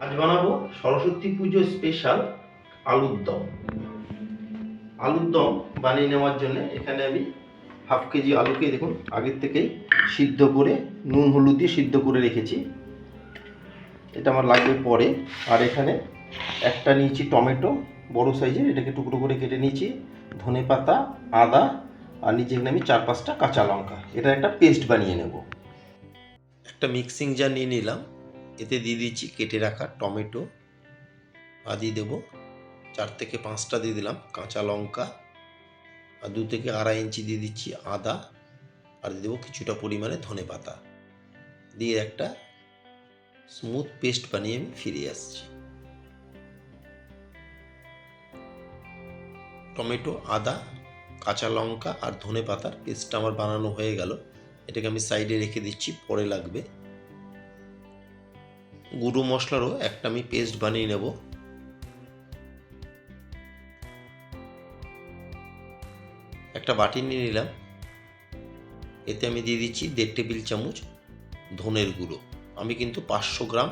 আজ বানাবো সরস্বতী পুজো স্পেশাল আলুর দম। আলুর দম বানিয়ে নেওয়ার জন্য এখানে আমি হাফ কেজি আলুকে দেখুন, আগের থেকেই সিদ্ধ করে, নুন, হলুদ দিয়ে সিদ্ধ করে রেখেছি। এটা আমার লাগবে পরে। আর এখানে একটা নিয়েছি টমেটো, বড় সাইজের, এটাকে টুকরো করে কেটে নিয়েছি, ধনে পাতা, আদা, আর নিচে এখানে আমি চার পাঁচটা কাঁচা লঙ্কা। এটা একটা পেস্ট বানিয়ে নেব। একটা মিক্সিং জার নিয়ে নিলাম। এতে দিয়ে দিচ্ছি কেটে রাখা টমেটো। আর দিয়ে দেবো। চার থেকে পাঁচটা দিয়ে দিলাম কাঁচা লঙ্কা। আর দু থেকে আড়াই ইঞ্চি দিয়ে দিচ্ছি আদা। আর দিয়ে দেবো কিছুটা পরিমাণে ধনে পাতা। দিয়ে একটা স্মুথ পেস্ট বানিয়ে আমি ফিরে আসছি। টমেটো, আদা, কাঁচা লঙ্কা আর ধনে পাতার পেস্টটা আমার বানানো হয়ে গেল। এটাকে আমি সাইডে রেখে দিচ্ছি, পরে লাগবে। গুঁড়ো মশলারও একটা আমি পেস্ট বানিয়ে নেব। একটা বাটি নিয়ে নিলাম। এতে আমি দিয়ে দিচ্ছি দেড় টেবিল চামচ ধনের গুঁড়ো। আমি কিন্তু পাঁচশো গ্রাম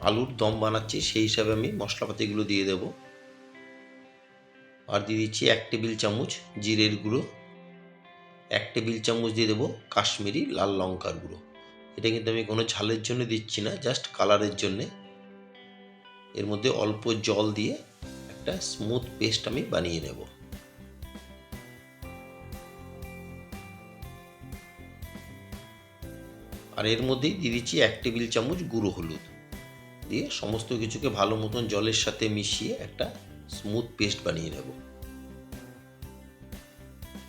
আলুর দম বানাচ্ছি, সেই হিসাবে আমি মশলাপাতিগুলো দিয়ে দেব। আর দিয়ে দিচ্ছি এক টেবিল চামচ জিরের গুঁড়ো। এক টেবিল চামচ দিয়ে দেবো কাশ্মীরি লাল লঙ্কার গুঁড়ো। এটা কিন্তু আমি কোনো ঝালের জন্য দিচ্ছি না জাস্ট কালারের জন্যে। এর মধ্যে অল্প জল দিয়ে একটা স্মুথ পেস্ট আমি বানিয়ে নেব। আর এর মধ্যেই দিয়ে দিচ্ছি এক টেবিল চামচ গুঁড়ো হলুদ। দিয়ে সমস্ত কিছুকে ভালো মতন জলের সাথে মিশিয়ে একটা স্মুথ পেস্ট বানিয়ে নেব।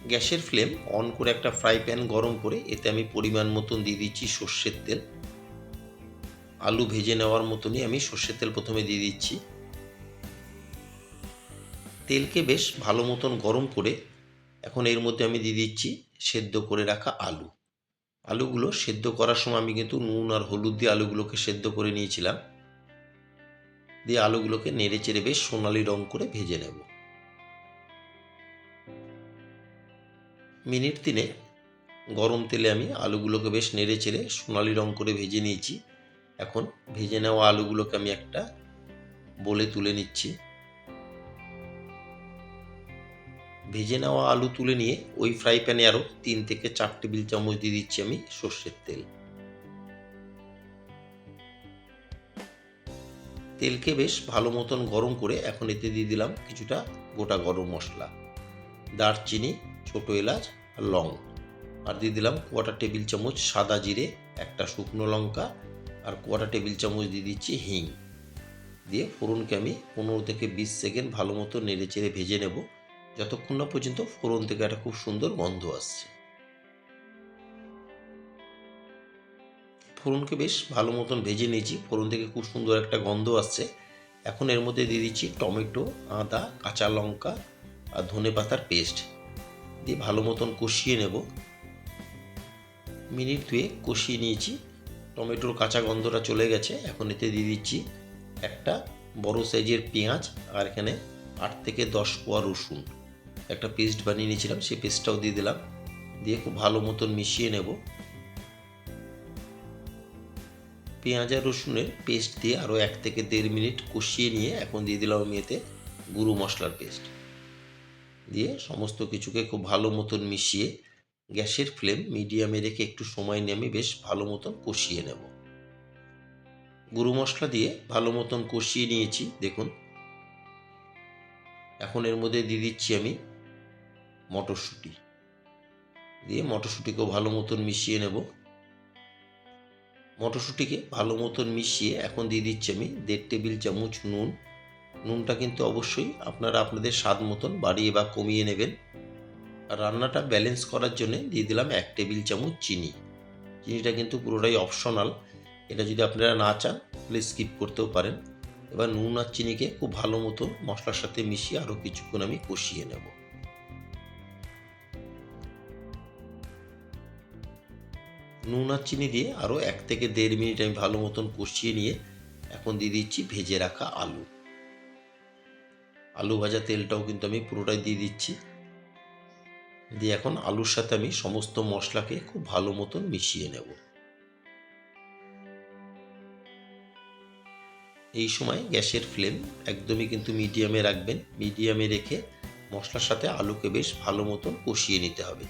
গ্যাসের ফ্লেম অন করে একটা ফ্রাই প্যান গরম করে এতে আমি পরিমাণ মতন দিয়ে দিচ্ছি সর্ষের তেল। আলু ভেজে নেওয়ার মতনই আমি সর্ষের তেল প্রথমে দিয়ে দিচ্ছি। তেলকে বেশ ভালো মতন গরম করে এখন এর মধ্যে আমি দিয়ে দিচ্ছি সেদ্ধ করে রাখা আলু। আলুগুলো সেদ্ধ করার সময় আমি কিন্তু নুন আর হলুদ দিয়ে আলুগুলোকে সেদ্ধ করে নিয়েছিলাম। দিয়ে আলুগুলোকে নেড়ে চেড়ে বেশ সোনালি রং করে ভেজে নেব। মিনিট তিনে গরম তেলে আমি আলুগুলোকে বেশ নেড়ে চেড়ে সোনালি রং করে ভেজে নিয়েছি। এখন ভেজে নেওয়া আলুগুলোকে আমি একটা বলে তুলে নিচ্ছি। ভেজে নেওয়া আলু তুলে নিয়ে ওই ফ্রাই প্যানে আরও তিন থেকে চার টেবিল চামচ দিয়ে দিচ্ছি আমি সর্ষের তেল। তেলকে বেশ ভালো মতন গরম করে এখন এতে দিয়ে দিলাম কিছুটা গোটা গরম মশলা, দারচিনি ছোটো এলাচ আর লং। আর দিয়ে দিলাম কোয়াটার টেবিল চামচ সাদা জিরে, একটা শুকনো লঙ্কা, আর কোয়াটার টেবিল চামচ দিয়ে দিচ্ছি হিং। দিয়ে ফোড়নকে আমি পনেরো থেকে বিশ সেকেন্ড ভালো মতো নেড়ে চেড়ে ভেজে নেব। যতক্ষণ না পর্যন্ত ফোড়ন থেকে একটা খুব সুন্দর গন্ধ আসছে। ফোড়নকে বেশ ভালো মতন ভেজে নিয়েছি। ফোড়ন থেকে খুব সুন্দর একটা গন্ধ আসছে। এখন এর মধ্যে দিয়ে দিচ্ছি টমেটো, আদা, কাঁচা লঙ্কা আর ধনে পাতার পেস্ট। দিয়ে ভালো মতন কষিয়ে নেব। মিনিট দুয়ে কষিয়ে নিয়েছি। টমেটোর কাঁচা গন্ধটা চলে গেছে। এখন এতে দিয়ে দিচ্ছি একটা বড় সাইজের পেঁয়াজ আর এখানে আট থেকে দশ কোয়া রসুন। একটা পেস্ট বানিয়ে নিয়েছিলাম, সেই পেস্টটাও দিয়ে দিলাম। দিয়ে খুব ভালো মতন মিশিয়ে নেব। পেঁয়াজ আর রসুনের পেস্ট দিয়ে আরও এক থেকে দেড় মিনিট কষিয়ে নিয়ে এখন দিয়ে দিলাম আমি এতে গুঁড়ো মশলার পেস্ট। দিয়ে সমস্ত কিছুকে খুব ভালো মতন মিশিয়ে গ্যাসের ফ্লেম মিডিয়ামে রেখে একটু সময় নিয়ে আমি বেশ ভালো মতন কষিয়ে নেব। গুঁড়ো মশলা দিয়ে ভালো মতন কষিয়ে নিয়েছি, দেখুন। এখন এর মধ্যে দিয়ে দিচ্ছি আমি মটরশুঁটি। দিয়ে মটরশুঁটিকেও ভালো মতন মিশিয়ে নেব। মটরশুঁটিকে ভালো মতন মিশিয়ে এখন দিয়ে দিচ্ছি আমি দেড় টেবিল চামচ নুন নুনটা কিন্তু অবশ্যই আপনারা আপনাদের স্বাদ মতন বাড়িয়ে বা কমিয়ে নেবেন। রান্নাটা ব্যালেন্স করার জন্য দিয়ে দিলাম এক টেবিল চামচ চিনি। চিনিটা কিন্তু পুরোটাই অপশনাল এটা যদি আপনারা না চান, তাহলে স্কিপ করতেও পারেন। এবার নুন আর চিনিকে খুব ভালো মতো মশলার সাথে মিশিয়ে আরও কিছুক্ষণ আমি কষিয়ে নেব। নুন আর চিনি দিয়ে আরও এক থেকে দেড় মিনিট আমি ভালো মতন কষিয়ে নিয়ে এখন দিয়ে দিচ্ছি ভেজে রাখা আলু। আলু ভাজা তেলটাও কিন্তু আমি পুরোটাই দিয়ে দিচ্ছি। দিয়ে এখন আলুর সাথে আমি সমস্ত মশলাকে খুব ভালো মতন মিশিয়ে নেব। এই সময় গ্যাসের ফ্লেম একদমই কিন্তু মিডিয়ামে রাখবেন। মিডিয়ামে রেখে মশলার সাথে আলুকে বেশ ভালো মতন কষিয়ে নিতে হবে।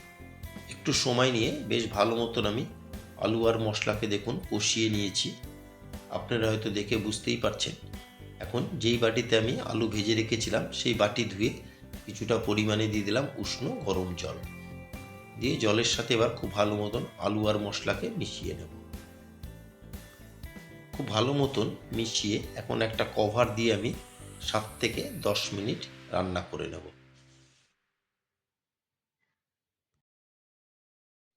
একটু সময় নিয়ে বেশ ভালো মতন আমি আলু আর মশলাকে দেখুন কষিয়ে নিয়েছি। আপনারা হয়তো দেখে বুঝতেই পারছেন এখন যেই বাটিতে আমি আলু ভেজে রেখেছিলাম, সেই বাটি ধুয়ে কিছুটা পরিমাণে দিয়ে দিলাম উষ্ণ গরম জল। দিয়ে জলের সাথে এবার খুব ভালো মতন আলু আর মশলাকে মিশিয়ে নেব। খুব ভালো মতন মিশিয়ে এখন একটা কভার দিয়ে আমি সাত থেকে দশ মিনিট রান্না করে নেব।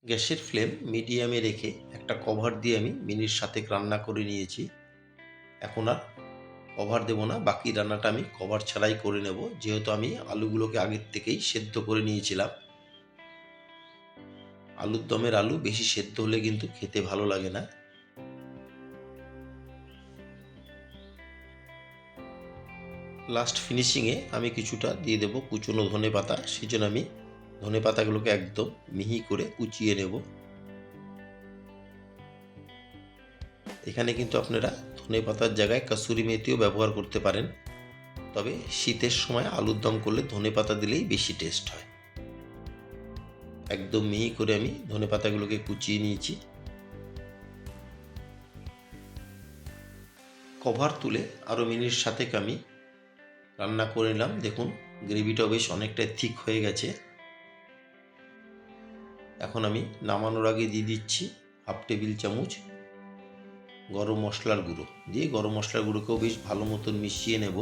গ্যাসের ফ্লেম মিডিয়ামে রেখে একটা কভার দিয়ে আমি মিনিট সাতেক রান্না করে নিয়েছি। এখন আর কভার দেবো না, বাকি রান্নাটা আমি কভার ছাড়াই করে নেব। যেহেতু আমি আলুগুলোকে আগের থেকেই সেদ্ধ করে নিয়েছিলাম। আলুর দমের আলু বেশি সেদ্ধ হলে কিন্তু খেতে ভালো লাগে না। লাস্ট ফিনিশিংয়ে আমি কিছুটা দিয়ে দেবো কুচনো ধনে পাতা সেই জন্য আমি ধনে পাতাগুলোকে একদম মিহি করে কুচিয়ে নেব। এখানে কিন্তু আপনারা ধনে পাতার জায়গায় কাসুরি মেথিও ব্যবহার করতে পারেন। তবে শীতের সময় আলুর দম করলে ধনে পাতা দিলেই বেশি টেস্ট হয়। একদম মিহি করে আমি ধনে পাতাগুলোকে কুচিয়ে নিয়েছি। কভার তুলে আরও মিনিট সাথেক আমি রান্না করে নিলাম। দেখুন, গ্রেভিটাও বেশ অনেকটাই থিক হয়ে গেছে। এখন আমি নামানোর আগে দিয়ে দিচ্ছি হাফ টেবিল চামচ গরম মশলার গুঁড়ো। দিয়ে গরম মশলার গুঁড়োকেও বেশ ভালো মতন মিশিয়ে নেব।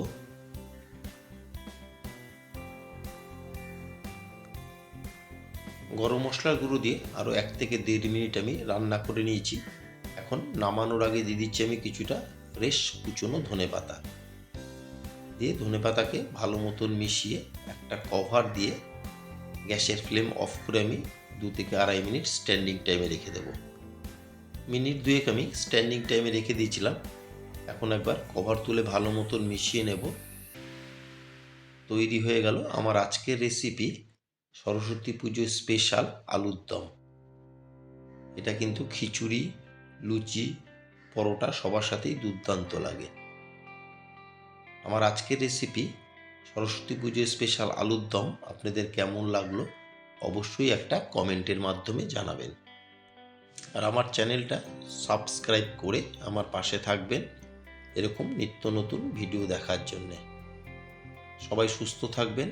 গরম মশলার গুঁড়ো দিয়ে আরও এক থেকে দেড় মিনিট আমি রান্না করে নিয়েছি। এখন নামানোর আগে দিয়ে দিচ্ছি আমি কিছুটা ফ্রেশ কুচনো ধনে পাতা। দিয়ে ধনে পাতাকে ভালো মতন মিশিয়ে একটা কভার দিয়ে গ্যাসের ফ্লেম অফ করে আমি দু থেকে আড়াই মিনিট স্ট্যান্ডিং টাইমে রেখে দেবো। মিনিট দুয়েক আমি স্ট্যান্ডিং টাইমে রেখে দিয়েছিলাম। এখন একবার কভার তুলে ভালো মতন মিশিয়ে নেব। তৈরি হয়ে গেল আমার আজকের রেসিপি সরস্বতী পুজো স্পেশাল আলুর দম। এটা কিন্তু খিচুড়ি, লুচি, পরোটা সবার সাথেই দুর্দান্ত লাগে। আমার আজকের রেসিপি সরস্বতী পুজো স্পেশাল আলুর দম, আপনাদের কেমন লাগল অবশ্যই একটা কমেন্টের মাধ্যমে জানাবেন। আর আমার চ্যানেলটা সাবস্ক্রাইব করে আমার পাশে থাকবেন এরকম নিত্য নতুন ভিডিও দেখার জন্যে। সবাই সুস্থ থাকবেন,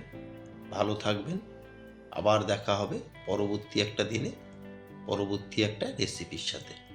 ভালো থাকবেন। আবার দেখা হবে পরবর্তী একটা দিনে, পরবর্তী একটা রেসিপির সাথে।